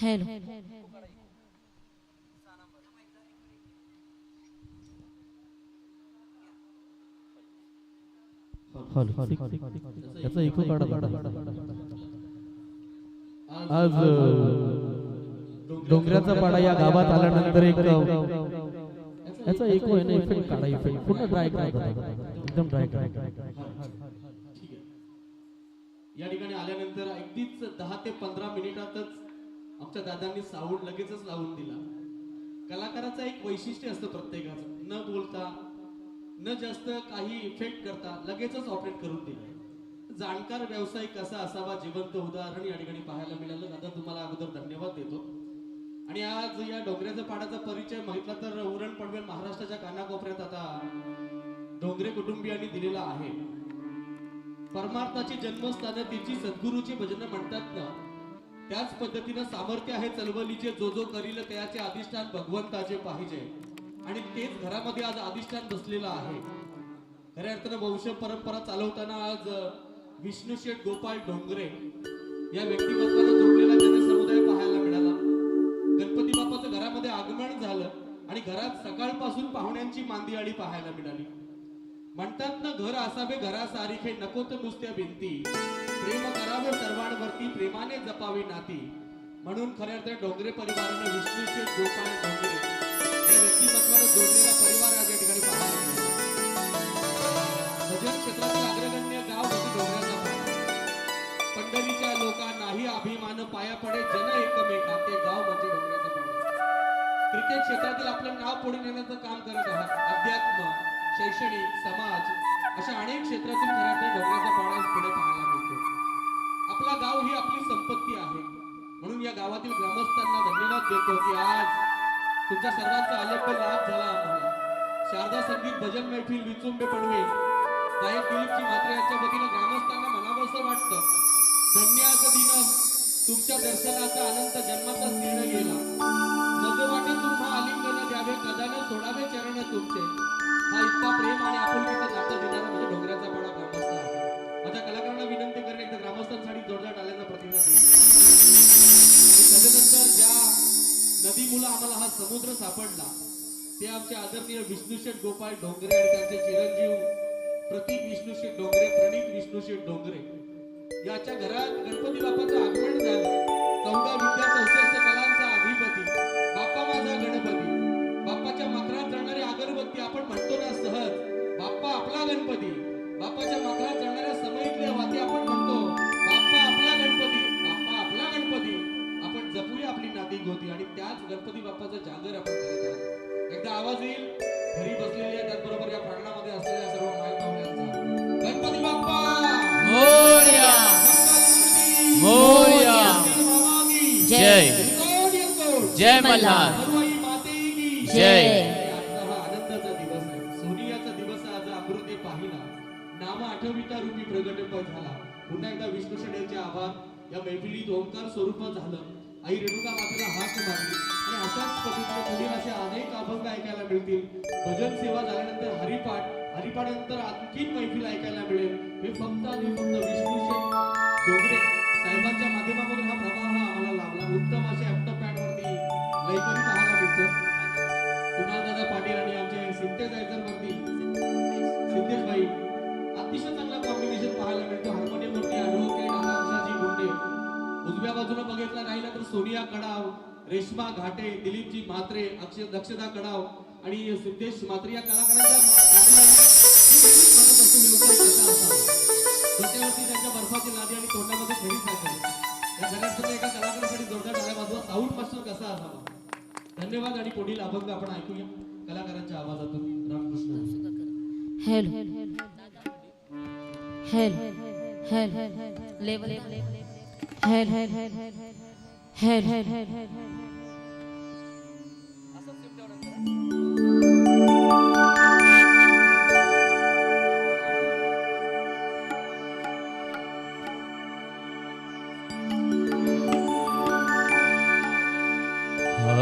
Hello. याचा eco काढा. आज डोंगराचा पाडा या गावात आल्यानंतर एक याचा इको आहे ना इफेक्ट काढा इफेक्ट पूर्ण ड्राय करा एकदम ड्राय आहे. या ठिकाणी आल्यानंतर अगदीच दहा ते पंधरा मिनिटातच आमच्या दादांनी साऊंड लगेचच लावून दिला. कलाकाराचं एक वैशिष्ट्य असतं प्रत्येकाचं. न बोलता न जास्त काही इफेक्ट करता लगेचच ऑपरेट करून दिलं. जाणकार व्यावसायिक कसा असावा जिवंत उदाहरण या ठिकाणी पाहायला मिळालं. दादा तुम्हाला अगोदर धन्यवाद देतो. आणि आज या डोंगऱ्याचा पाडाचा परिचय म्हटला तर उरण पडवेल महाराष्ट्राच्या कानाकोपऱ्यात आता डोंगरे कुटुंबियांनी दिलेला आहे. परमार्थाची जन्मस्थान तिची सद्गुरूची भजनं म्हणतात ना त्याच पद्धतीनं सामर्थ्य आहे चळवलीचे जो जो करील त्याचे अधिष्ठान भगवंताचे पाहिजे. आणि तेच घरामध्ये आज अधिष्ठान बसलेलं आहे. खऱ्या अर्थानं वंश परंपरा चालवताना आज विष्णू शेठ गोपाळ डोंगरे या व्यक्तिमत्वाला जोडलेला जनसमुदाय पाहायला मिळाला. गणपती बाप्पाचं घरामध्ये आगमन झालं आणि घरात सकाळपासून पाहुण्यांची मांदियाळी पाहायला मिळाली. म्हणतात ना घर असावे घरासारिखे नको तर नुसत्या भिंती. प्रेम करावं सर्वांवरती प्रेमाने जपावी नाती. म्हणून खऱ्या अर्थाने डोंगरे परिवारानं विष्णूचे शेठ गोपाळ डोंगरे. हे व्यक्तिमत्वाने जोडलेला परिवार आज या ठिकाणी पाहायला मिळतो भजन क्षेत्रातील अग्रगण्य गाव म्हणजे डोंगराचा पाडा पंढरीच्या लोकांनाही अभिमान पाया पडे जन एकमेका ते गाव म्हणजे डोंगराचा पाडा क्रिकेट क्षेत्रातील आपलं नाव पुढे नेण्याचं काम करत आहात. अध्यात्म शैक्षणिक समाज अशा अनेक क्षेत्रातून खऱ्या अर्थाने डोंगराचा पाडा पुढे पाहायला आपला गाव ही आपली संपत्ती आहे. म्हणून या गावातील ग्रामस्थांना धन्यवाद देतो की आज तुमच्या सर्वांचा अलेख लाभ झाला आम्हाला. शारदा संगीत भजन मैफिल विचुंबे पडवे गायक दिलीपजी मात्र यांच्या वतीनं ग्रामस्थांना म्हणावंसं वाटतं धन्याचं दिन तुमच्या दर्शनाचा अनंत जन्माचा तीर्ण गेला. मग वाटे तुम्हा आलिंगन द्यावे कदानं सोडावे चरण तुमचे. हा इतका प्रेम आणि आपुलकीचं नातं देणारा म्हणजे डोंगराचा पाडा ग्रामस्थ आहे. माझ्या कलाकारांना विनंती तदनंतर ज्या नदी मुलं आम्हाला हा समुद्र सापडला ते आमचे आदरणीय विष्णुशेठ गोपाळ डोंगरे आणि त्यांचे चिरंजीव प्रतीक विष्णुशेठ डोंगरे प्रणित विष्णुशेठ डोंगरे. याच्या घरात गणपती बाप्पाचं आगमन झालं. चौदा विद्या चौसष्ट कलांचा अधिपती. बाप्पा माझा गणपती. बाप्पाच्या मकरात जाणारी अगरबत्ती आपण म्हणतो ना सहज. बाप्पा आपला गणपती. बाप्पाच्या मकरात जाणाऱ्या समयीतल्या वाती आपण म्हणतो नाती गोती आणि त्याच गणपती बाप्पाचं जागर आपण करत आहोत. एकदा आवाज येईल. घरी बसलेल्या त्याचबरोबर या प्रांगणामध्ये असलेल्या सर्व माय पाहुण्यांचा. गणपती बाप्पा! जय जय! मल्हार! जय! हा आनंदाचा दिवस आहे. सोनियाचा दिवस आज अमृते पाहिला. नाम आठविता रूपी प्रगट झाला. पुन्हा एकदा विष्णू शेठ यांचे आभार. या मैफिलीत ओंकार स्वरूप झालं. आई रेणुका मातेला हाक मारली. आणि अशाच पद्धतीने पुढील असे अनेक अभंग ऐकायला मिळतील. भजन सेवा झाल्यानंतर हरिपाठ हरिपाठ नंतर आणखीन मैफिल ऐकायला मिळेल. हे फक्त आणि फक्त विष्णू डोंगरे साहेबांच्या माध्यमातून हा प्रवाह आम्हाला लाभला. उत्तम असे रेश्मा घाटे दिलीपजी म्हात्रे अक्षय दक्षता कडाव आणि सिद्धेश म्हात्रे या कलाकारांच्या त्यांच्या बर्फाची नादी आणि तोंडामध्ये खेळी साखर या सगळ्यांसाठी एका कलाकारासाठी जोरदार डाव्या बाजूला साऊंड मास्टर कसा असावा? धन्यवाद आणि पुढील अभंग आपण ऐकूया? कलाकारांच्या आवाजातून Ramkrishna. Hello. Hello. Hello. Level hello. Hello. Hello. Morya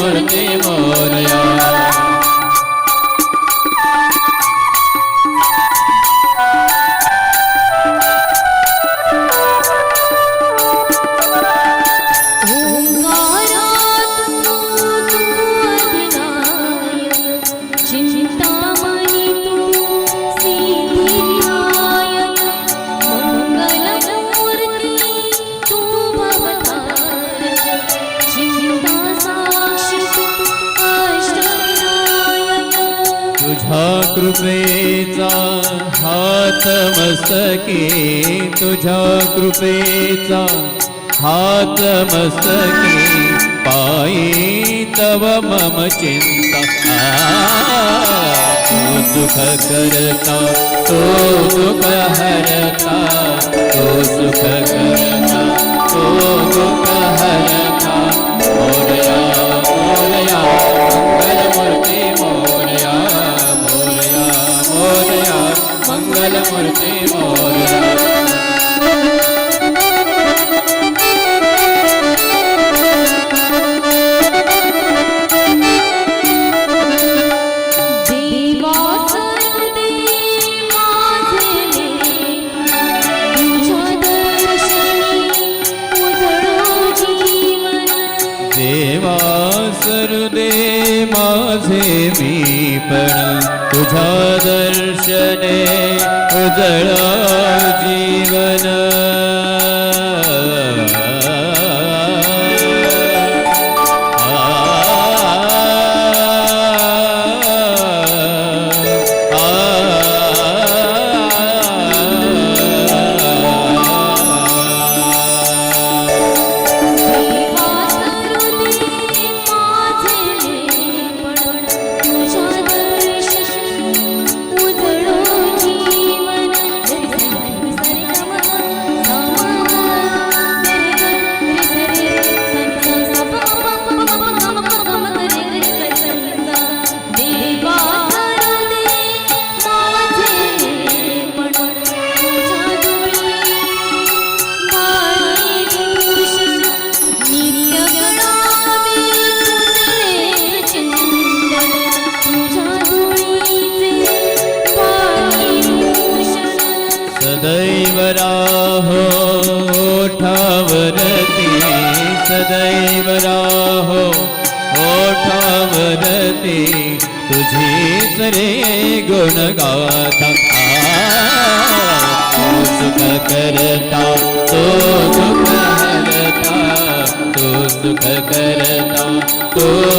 मंगलमूर्ती मोरया मस्तके तुझ्या कृपेचा हात मस्तके पायी तव मम चिंता. तू सुख करता तो सुख हरता तो सुख करता तो सुख हरता. मोरया मंगलमूर्ती मोरया पण तुझ्या दर्शने उजळा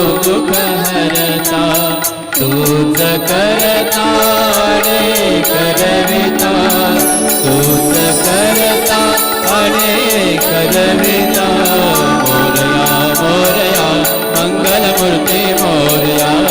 दुःख हरता तूच करता रे करविता। तूच करता अरे करविता। मोरया मोरया मंगलमूर्ती मोरया मोरया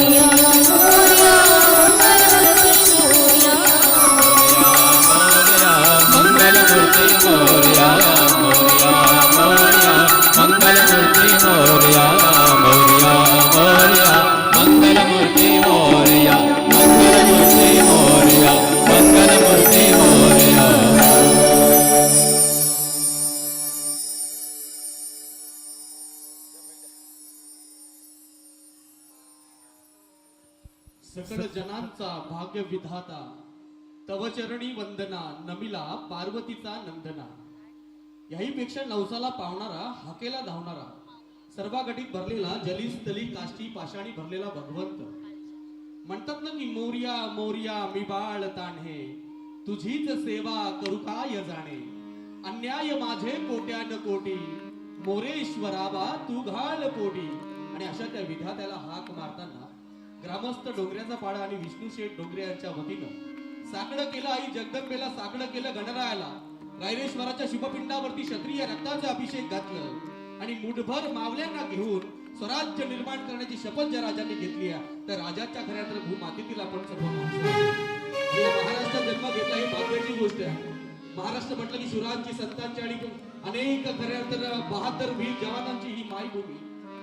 सकळ जनांचा भाग्य विधाता तवचरणी वंदना नमिला पार्वतीचा नंदना. याही पेक्षा नवसाला पावणारा हाकेला धावणारा सर्वागटीत भरलेला जलीस्थली काष्टी पाषाणी भरलेला भगवंत. म्हणतात ना की मोर्या मोर्या मी बाळ ताण्हे तुझीच सेवा करू काय जाणे? अन्याय माझे कोट्यान कोटी मोरेश्वराबा तू घाल कोटी. आणि अशा त्या विधात्याला हाक मारताना ग्रामस्थ डोंगऱ्याचा पाडा आणि विष्णू शेठ डोंगरे यांच्या वतीनं साकडं केलं आई जगदंबेला साकडं केलं गणरायाला. रायरेश्वराच्या शुभपिंडावरती क्षत्रिय रक्ताचं अभिषेक घातलं आणि मुठभर मावल्यांना घेऊन स्वराज्य निर्माण करण्याची शपथ ज्या राजांनी घेतली आहे तर राजाच्या घरात भूमातीतील आपण सर्व माणसं महाराष्ट्रात जन्म घेतला ही भाग्याची गोष्ट आहे. महाराष्ट्र म्हटलं की शिवरायांची संतांची आणि अनेक खऱ्या तर बहात्तर वीर जवानांची ही मायभूमी.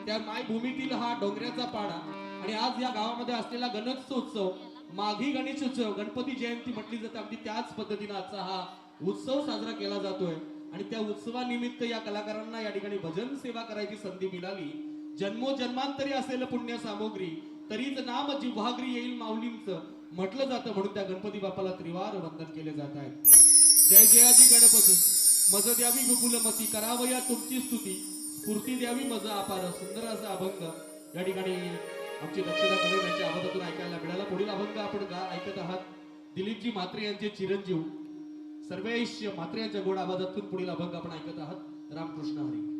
त्या मायभूमीतील हा डोंगऱ्याचा पाडा आणि आज या गावामध्ये असलेला गणेशोत्सव माघी गणेश उत्सव गणपती जयंती म्हटली जाते. अगदी त्याच पद्धतीने आजचा हा उत्सव साजरा केला जातोय. आणि त्या उत्सवानिमित्त या कलाकारांना या ठिकाणी भजन सेवा करायची संधी मिळाली. जन्मोजन्मांतरी असेल पुण्य सामग्री तरीच नाम जिव्हाग्री येईल माऊलींच म्हटलं जातं म्हणून त्या गणपती बाप्पाला त्रिवार वंदन केले जात आहे जय जयाजी गणपती. मज द्यावी विपुलमती करावया तुमची स्तुती. स्फूर्ती द्यावी मज अपार. सुंदर असा अभंग. या ठिकाणी आमची दक्षता कदम यांच्या आवाजातून ऐकायला मिळाला. पुढील अभंग आपण गा ऐकत आहात. दिलीपजी मात्रे यांचे चिरंजीव. सर्वेश मात्रे यांच्या गोड आवाजातून पुढील अभंग आपण ऐकत आहात. रामकृष्ण हरी.